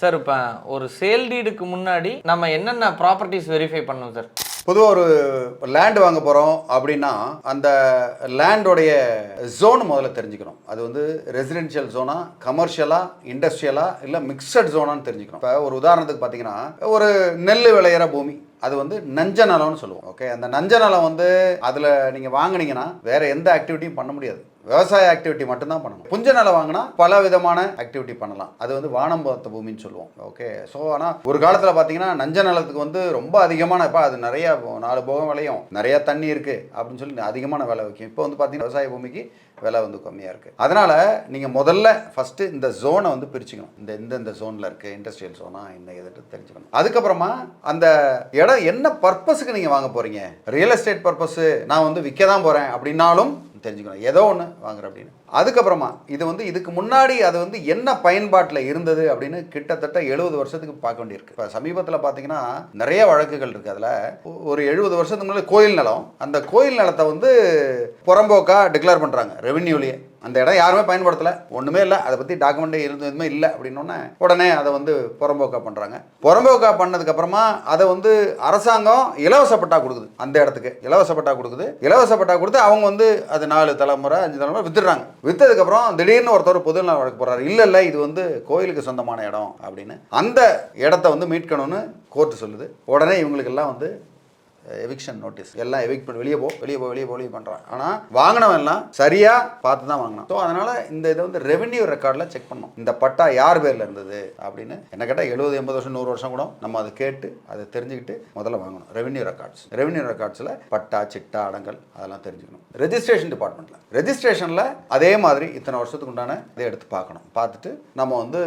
Sir இப்போ ஒரு sale டீடுக்கு முன்னாடி நம்ம என்னென்ன ப்ராப்பர்ட்டிஸ் வெரிஃபை பண்ணணும் சார்? பொதுவாக ஒரு லேண்ட் வாங்க போகிறோம் அப்படின்னா அந்த லேண்டோடைய ஜோன் முதல்ல தெரிஞ்சுக்கணும். அது வந்து ரெசிடென்ஷியல் ஜோனா கமர்ஷியலா இண்டஸ்ட்ரியலா இல்லை மிக்சட் ஜோனான்னு தெரிஞ்சுக்கணும். இப்போ ஒரு உதாரணத்துக்கு பார்த்தீங்கன்னா ஒரு நெல் விளையிற பூமி. அது வந்து நஞ்ச நிலம்னு சொல்லுவோம் ஓகே அந்த நஞ்ச நிலம் வந்து அதில் நீங்கள் வாங்கினீங்கன்னா வேறு எந்த ஆக்டிவிட்டியும் பண்ண முடியாது. விவசாய ஆக்டிவிட்டி மட்டும்தான் பண்ணணும். புஞ்ச நிலம் வாங்கினா பல விதமான ஆக்டிவிட்டி பண்ணலாம். அது வந்து வானம் பார்த்த பூமின்னு சொல்லுவோம். ஓகே ஸோ ஆனால் ஒரு காலத்தில் பார்த்தீங்கன்னா நஞ்ச நிலத்துக்கு வந்து ரொம்ப அதிகமான இப்போ அது நிறைய நாலு போகம் விளையும். நிறைய தண்ணி இருக்குது அப்படின்னு சொல்லி அதிகமான விலை வைக்கும். இப்போ வந்து பார்த்தீங்கன்னா விவசாய பூமிக்கு விலை வந்து கம்மியாக இருக்குது அதனால் நீங்கள் முதல்ல ஃபஸ்ட்டு இந்த ஜோனை வந்து பிரிச்சுக்கணும். இந்த எந்தெந்த ஜோனில் இருக்குது இண்டஸ்ட்ரியல் ஜோனா என்ன எதுன்னு தெரிஞ்சுக்கணும். அதுக்கப்புறமா அந்த இடம் என்ன பர்பஸுக்கு நீங்கள் வாங்க போகிறீங்க ரியல் எஸ்டேட் பர்பஸு நான் வந்து விற்க தான் போகிறேன் அப்படின்னாலும் தெரிஞ்சுக்கணும். ஏதோ ஒன்று வாங்குற அப்படின்னு. அதுக்கப்புறமா இது வந்து இதுக்கு முன்னாடி அது வந்து என்ன பயன்பாட்டில் இருந்தது அப்படின்னு கிட்டத்தட்ட எழுபது வருஷத்துக்கு பார்க்க வேண்டியிருக்கு. இப்போ சமீபத்தில் பார்த்தீங்கன்னா நிறைய வழக்குகள் இருக்குது அதில். ஒரு எழுபது வருஷத்துக்கு முன்னாடி கோயில் நிலம் அந்த கோயில் நிலத்தை வந்து புறம்போக்காக டிக்ளேர் பண்ணுறாங்க ரெவென்யூலேயே அந்த இடம் யாருமே பயன்படுத்தலை. ஒன்றுமே இல்லை. அதை பற்றி டாக்குமெண்ட்டே இருந்து எதுவுமே இல்லை அப்படின்னோடனே உடனே அதை வந்து புறம்போக்கா பண்ணுறாங்க புறம்போக்கா பண்ணதுக்கப்புறமா அதை வந்து அரசாங்கம் இலவச பட்டா கொடுக்குது. அந்த இடத்துக்கு இலவச பட்டா கொடுக்குது. இலவச பட்டா கொடுத்து அவங்க வந்து அது நாலு தலைமுறை அஞ்சு தலைமுறை வித்துடுறாங்க. விற்றதுக்கப்புறம் திடீர்னு ஒருத்தர் பொது நல வழக்கு போடுறாரு. இல்லை இல்லை இது வந்து கோயிலுக்கு சொந்தமான இடம் அப்படின்னு. அந்த இடத்த வந்து மீட்கணும்னு கோர்ட்டு சொல்லுது. உடனே இவங்களுக்கெல்லாம் வந்து எவிக்ஷன் நோட்டீஸ் எல்லாம் எவிக் பண்ணி வெளியே போ வெளியே போ வெளியே போ வெளியே பண்ணுறான் ஆனால் வாங்கினவன் எல்லாம் சரியாக பார்த்து தான் வாங்கினான். ஸோ அதனால் இந்த இதை வந்து ரெவென்யூ ரெக்கார்டில் செக் பண்ணோம் இந்த பட்டா யார் பேரில் இருந்தது அப்படின்னு என்ன கேட்டால் எழுபது எண்பது வருஷம் நூறு வருஷம் கூட நம்ம அதை கேட்டு அதை தெரிஞ்சுக்கிட்டு முதல்ல வாங்கணும். ரெவென்யூ ரெக்கார்ட்ஸ் ரெவென்யூ ரெக்கார்ட்ஸில் பட்டா சிட்டா அடங்கல் அதெல்லாம் தெரிஞ்சுக்கணும். ரெஜிஸ்ட்ரேஷன் டிபார்ட்மெண்ட்டில் ரெஜிஸ்ட்ரேஷனில் அதே மாதிரி இத்தனை வருஷத்துக்கு உண்டான இதை எடுத்து பார்க்கணும். பார்த்துட்டு நம்ம வந்து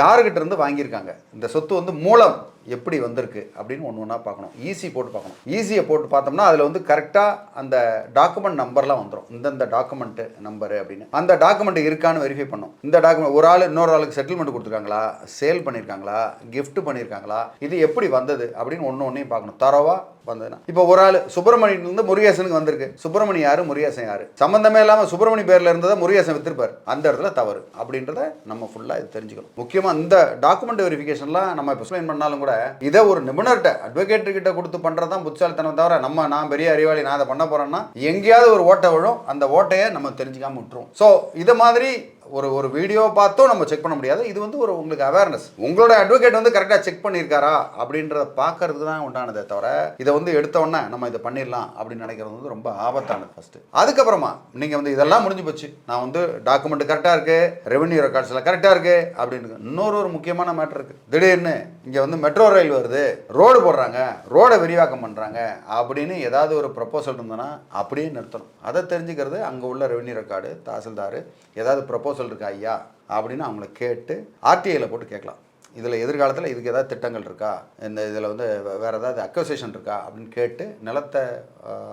யாருக்கிட்ட இருந்து வாங்கியிருக்காங்க? இந்த சொத்து வந்து மூலம் எப்படி வந்திருக்கு அப்படின்னு ஒன்று ஒன்றா பார்க்கணும். ஈஸி போட்டு பார்க்கணும். ஈஸியை போட்டு பார்த்தோம்னா அதில் வந்து கரெக்டாக அந்த டாக்குமெண்ட் நம்பர்லாம் வந்துடும் இந்தந்த டாக்குமெண்ட்டு நம்பரு அப்படின்னு. அந்த டாக்குமெண்ட் இருக்கான்னு வெரிஃபை பண்ணும் இந்த டாக்குமெண்ட் ஒரு ஆள் இன்னொரு ஆளுக்கு செட்டில்மெண்ட் கொடுத்துருக்காங்களா? சேல் பண்ணியிருக்காங்களா கிஃப்ட் பண்ணியிருக்காங்களா இது எப்படி வந்தது அப்படின்னு ஒன்று ஒன்றையும் பார்க்கணும். தரவா வந்ததுன்னா. இப்போ ஒரு ஆள் சுப்பிரமணியிலிருந்து முருகேசனுக்கு வந்திருக்கு. சுப்பிரமணி யாரு? முருகேசன் யாரு? சம்பந்தமே இல்லாமல் சுப்பிரமணி பேர்ல இருந்ததை முருகேசன் வித்திருப்பார். அந்த இடத்துல தவறு. அப்படின்றத நம்ம ஃபுல்லாக இது தெரிஞ்சுக்கணும். முக்கியமாக இந்த டாக்குமெண்ட் வெரிஃபிகேஷன்லாம் நம்ம இப்போ எக்ஸ்பிளைன் பண்ணாலும் கூட இதை ஒரு நிபுணர்கிட்ட அட்வொகேட் கிட்ட கொடுத்து பண்ணுறது தான் புத்தாலித்தனம் தவிர நம்ம நான் பெரிய அறிவாளி நான் அதை பண்ண போறேன்னா எங்கேயாவது ஒரு ஓட்டை விழும். அந்த ஓட்டையை நம்ம தெரிஞ்சுக்காம விட்டுருவோம். ஸோ இதை மாதிரி ஒரு ஒரு வீடியோ பார்த்தும் நம்ம செக் பண்ண முடியாது. இது வந்து ஒரு உங்களுக்கு அவேர்னஸ் உங்களோட அட்வொகேட் வந்து கரெக்டாக செக் பண்ணியிருக்காரா அப்படின்றத பார்க்கறது தான் உண்டானதே தவிர இதை வந்து எடுத்த நம்ம இதை பண்ணிடலாம் அப்படின்னு நினைக்கிறது வந்து ரொம்ப ஆபத்தானது ஃபஸ்ட்டு அதுக்கப்புறமா நீங்கள் வந்து இதெல்லாம் முடிஞ்சு போச்சு. நான் வந்து டாக்குமெண்ட் கரெக்டாக இருக்குது ரெவென்யூ ரெக்கார்ட்ஸில் கரெக்டாக இருக்குது அப்படின்னு இன்னொரு ஒரு முக்கியமான மேட்ரு இருக்குது திடீர்னு இங்கே வந்து மெட்ரோ ரயில் வருது ரோடு போடுறாங்க ரோடை விரிவாக்கம் பண்ணுறாங்க அப்படின்னு ஏதாவது ஒரு ப்ரப்போசல் இருந்ததுன்னா அப்படியே நிறுத்தணும். அதை தெரிஞ்சுக்கிறது அங்கே உள்ள ரெவென்யூ ரெக்கார்டு தாசில்தார் ஏதாவது ப்ரப்போசல் இருக்கா ஐயா அப்படின்னு அவங்கள கேட்டு ஆர்டிஐயில் போட்டு கேட்கலாம். இதில் எதிர்காலத்தில் இதுக்கு ஏதாவது திட்டங்கள் இருக்கா? இந்த இதில் வந்து வேறு ஏதாவது அக்வசேஷன் இருக்கா? அப்படின்னு கேட்டு நிலத்தை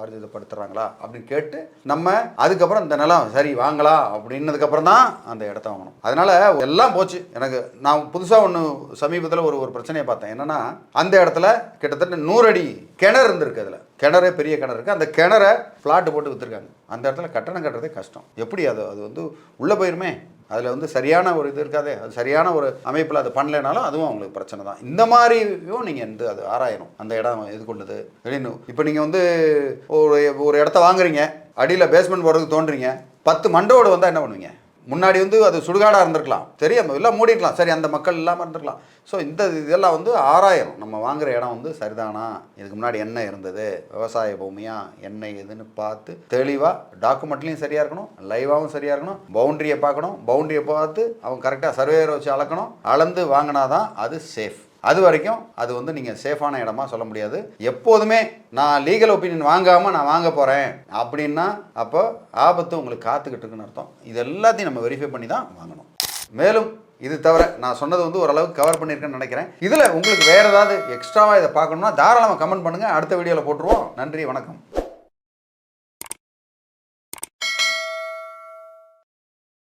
அர்ஜிதப்படுத்துகிறாங்களா அப்படின்னு கேட்டு நம்ம அதுக்கப்புறம் இந்த நிலம் சரி வாங்கலாம் அப்படின்னதுக்கப்புறம் தான் அந்த இடத்த வாங்கணும். அதனால் எல்லாம் போச்சு. எனக்கு நான் புதுசாக ஒன்று சமீபத்தில் ஒரு ஒரு பிரச்சனையை பார்த்தேன். என்னன்னா அந்த இடத்துல கிட்டத்தட்ட நூறு அடி கிணறு இருந்திருக்கு அதில். கிணறே பெரிய கிணறு இருக்குது அந்த கிணறை ஃப்ளாட்டு போட்டு விற்றுருக்காங்க அந்த இடத்துல கட்டணம் கட்டுறதே கஷ்டம். எப்படி அது அது வந்து உள்ளே போயிருமே? அதில் வந்து சரியான ஒரு இது இருக்காதே? அது சரியான ஒரு அமைப்பில் அது பண்ணலைனாலும் அதுவும் அவங்களுக்கு பிரச்சனை தான். இந்த மாதிரியும் நீங்கள் வந்து அது ஆராயணும். அந்த இடம் இது கொண்டது. அப்படின்னு. இப்போ நீங்கள் வந்து ஒரு ஒரு இடத்த வாங்குறீங்க. அடியில் பேஸ்மெண்ட் போடுறதுக்கு தோன்றீங்க பத்து மண்டோடு வந்தால் என்ன பண்ணுவீங்க? முன்னாடி வந்து அது சுடுகாடாக இருந்திருக்கலாம். தெரியாம எல்லாம் மூடிக்கலாம் சரி அந்த மக்கள் இல்லாமல் இருந்திருக்கலாம். ஸோ இந்த இதெல்லாம் வந்து ஆராயணும். நம்ம வாங்குற இடம் வந்து சரிதானா? இதுக்கு முன்னாடி என்ன இருந்தது? விவசாய பூமியா? என்ன எதுன்னு பார்த்து தெளிவாக டாக்குமெண்ட்லையும் சரியாக இருக்கணும். லைவாகவும் சரியாக இருக்கணும். பவுண்டரியை பார்க்கணும். பவுண்டரியை பார்த்து அவங்க கரெக்டாக சர்வேயரை வச்சு அளக்கணும். அளந்து வாங்கினா தான் அது சேஃப் அது வரைக்கும் அது வந்து நீங்கள் சேஃபான இடமா சொல்ல முடியாது. எப்போதுமே நான் லீகல் ஒப்பீனியன் வாங்காமல் நான் வாங்க போகிறேன் அப்படின்னா அப்போ ஆபத்து உங்களுக்கு காத்துக்கிட்டு இருக்குன்னு அர்த்தம். இது எல்லாத்தையும் நம்ம வெரிஃபை பண்ணி தான் வாங்கணும். மேலும் இது தவிர நான் சொன்னது வந்து ஓரளவுக்கு கவர் பண்ணியிருக்கேன்னு நினைக்கிறேன். இதில் உங்களுக்கு வேறு ஏதாவது எக்ஸ்ட்ராவாக இதை பார்க்கணும்னா தாராளமாக கமெண்ட் பண்ணுங்கள் அடுத்த வீடியோவில் போட்டுருவோம். நன்றி வணக்கம்.